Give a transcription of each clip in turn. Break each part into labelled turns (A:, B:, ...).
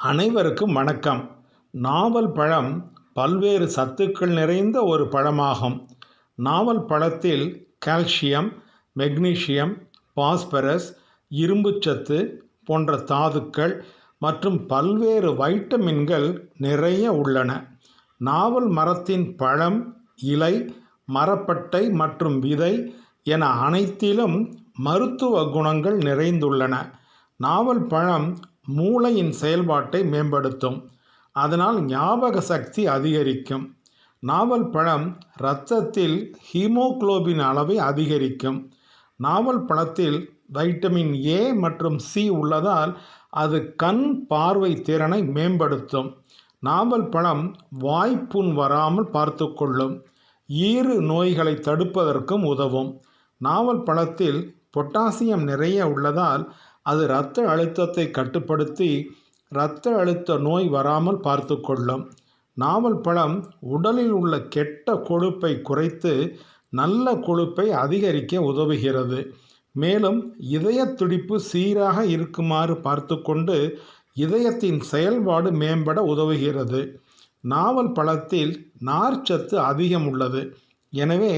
A: அனைவருக்கும் வணக்கம். நாவல் பழம் பல்வேறு சத்துக்கள் நிறைந்த ஒரு பழமாகும். நாவல் பழத்தில் கால்சியம் மெக்னீசியம் பாஸ்பரஸ் இரும்புச்சத்து போன்ற தாதுக்கள் மற்றும் பல்வேறு வைட்டமின்கள் நிறைய உள்ளன. நாவல் மரத்தின் பழம் இலை மரப்பட்டை மற்றும் விதை என அனைத்திலும் மருத்துவ குணங்கள் நிறைந்துள்ளன. நாவல் பழம் மூளையின் செயல்பாட்டை மேம்படுத்தும். அதனால் ஞாபக சக்தி அதிகரிக்கும். நாவல் பழம் இரத்தத்தில் ஹீமோகுளோபின் அளவை அதிகரிக்கும். நாவல் பழத்தில் வைட்டமின் ஏ மற்றும் சி உள்ளதால் அது கண் பார்வை திறனை மேம்படுத்தும். நாவல் பழம் வாய்ப்புண் வராமல் பார்த்துக்கொள்ளும். ஈறு நோய்களை தடுப்பதற்கும் உதவும். நாவல் பழத்தில் பொட்டாசியம் நிறைய உள்ளதால் அது இரத்த அழுத்தத்தை கட்டுப்படுத்தி இரத்த அழுத்த நோய் வராமல் பார்த்துக்கொள்ளும் நாவல் பழம் உடலில் உள்ள கெட்ட கொழுப்பை குறைத்து நல்ல கொழுப்பை அதிகரிக்க உதவுகிறது. மேலும் இதய துடிப்பு சீராக இருக்குமாறு பார்த்துக்கொண்டு இதயத்தின் செயல்பாடு மேம்பட உதவுகிறது. நாவல் பழத்தில் நார்ச்சத்து அதிகம் உள்ளது. எனவே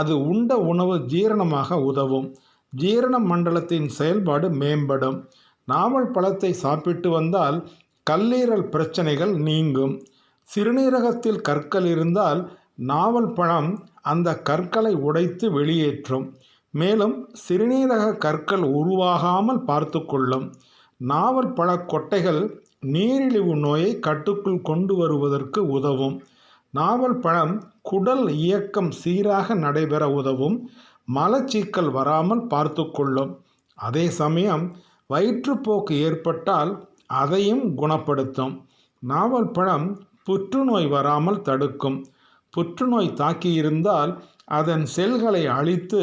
A: அது உண்ட உணவு ஜீரணமாக உதவும். ஜீரண மண்டலத்தின் செயல்பாடு மேம்படும். நாவல் பழத்தை சாப்பிட்டு வந்தால் கல்லீரல் பிரச்சனைகள் நீங்கும். சிறுநீரகத்தில் கற்கள் இருந்தால் நாவல் பழம் அந்த கற்களை உடைத்து வெளியேற்றும். மேலும் சிறுநீரக கற்கள் உருவாகாமல் பார்த்து கொள்ளும். நாவல் பழ கொட்டைகள் நீரிழிவு நோயை கட்டுக்குள் கொண்டு வருவதற்கு உதவும். நாவல் பழம் குடல் இயக்கம் சீராக நடைபெற உதவும். மலச்சீக்கல் வராமல் பார்த்து கொள்ளும். அதே சமயம் வயிற்றுப்போக்கு ஏற்பட்டால் அதையும் குணப்படுத்தும். நாவல் பழம் புற்றுநோய் வராமல் தடுக்கும். புற்றுநோய் தாக்கியிருந்தால் அதன் செல்களை அழித்து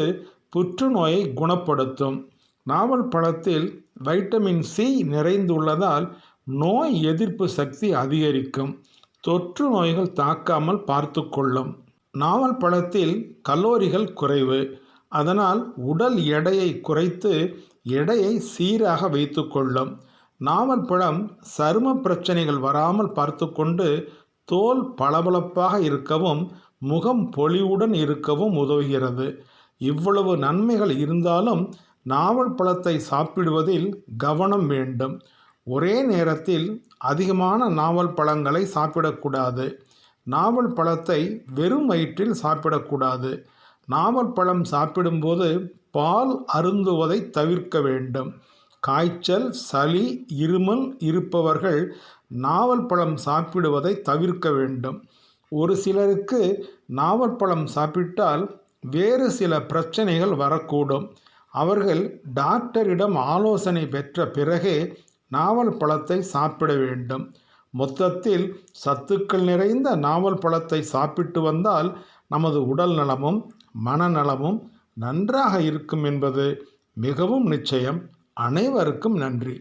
A: புற்றுநோயை குணப்படுத்தும். நாவல் பழத்தில் வைட்டமின் சி நிறைந்துள்ளதால் நோய் எதிர்ப்பு சக்தி அதிகரிக்கும். தொற்று நோய்கள் தாக்காமல் பார்த்து கொள்ளும். நாவல் பழத்தில் கலோரிகள் குறைவு. அதனால் உடல் எடையை குறைத்து எடையை சீராக வைத்து கொள்ளும் நாவல் பழம் சரும பிரச்சனைகள் வராமல் பார்த்து கொண்டு தோல் பளபளப்பாக இருக்கவும் முகம் பொலிவுடன் இருக்கவும் உதவுகிறது. இவ்வளவு நன்மைகள் இருந்தாலும் நாவல் பழத்தை சாப்பிடுவதில் கவனம் வேண்டும். ஒரே நேரத்தில் அதிகமான நாவல் பழங்களை சாப்பிடக்கூடாது. நாவல் பழத்தை வெறும் வயிற்றில் சாப்பிடக்கூடாது. நாவல் பழம் சாப்பிடும்போது பால் அருந்துவதை தவிர்க்க வேண்டும். காய்ச்சல் சளி இருமல் இருப்பவர்கள் நாவல் பழம் சாப்பிடுவதை தவிர்க்க வேண்டும். ஒரு சிலருக்கு நாவல் பழம் சாப்பிட்டால் வேறு சில பிரச்சனைகள் வரக்கூடும். அவர்கள் டாக்டரிடம் ஆலோசனை பெற்ற பிறகே நாவல் பழத்தை சாப்பிட வேண்டும். மொத்தத்தில் சத்துக்கள் நிறைந்த நாவல் பழத்தை சாப்பிட்டு வந்தால் நமது உடல் நலமும் மனநலமும் நன்றாக இருக்கும் என்பது மிகவும் நிச்சயம். அனைவருக்கும் நன்றி.